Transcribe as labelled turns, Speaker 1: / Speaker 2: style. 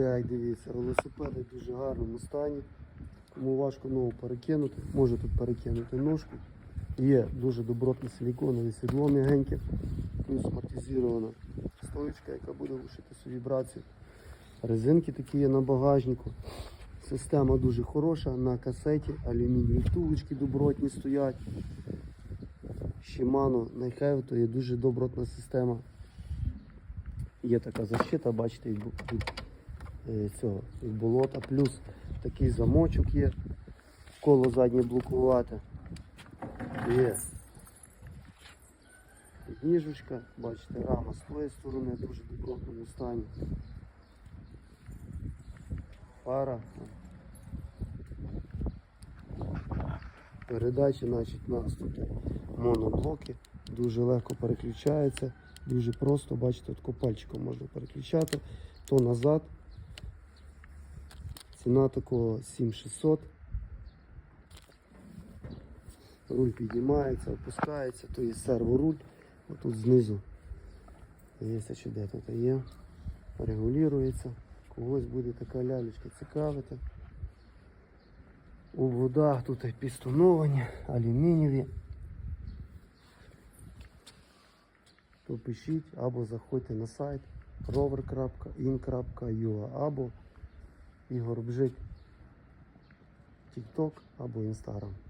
Speaker 1: Так, дивіться, велосипеди в дуже гарному стані. Кому важко ногу перекинути, може тут перекинути ножку. Є дуже добротне силіконове сідло м'ягеньке, плюс амортизована стоечка, яка буде глушити всю вібрацію. Резинки такі є на багажнику. Система дуже хороша на касеті, алюмінієві втулочки добротні стоять. Shimano Найхев, то є дуже добротна система. Є така защита, бачите, від, цього, від болота. Плюс такий замочок є, коло заднє блокувати. Є підніжечка, бачите, рама з тої сторони дуже добротному стані. Фара. Передачі, значить, у нас тут моноблоки, дуже легко переключаються, дуже просто, бачите, от пальчиком можна переключати, то назад. Ціна такого 7600. Руль піднімається, опускається, то є серворуль, отут знизу. Є що де тут є. Регулюється. Когось буде така лялечка цікавити. У водах тут пістоновані, алюмінієві. То пишіть або заходьте на сайт rover.in.ua або Ігор Бжик TikTok або Instagram.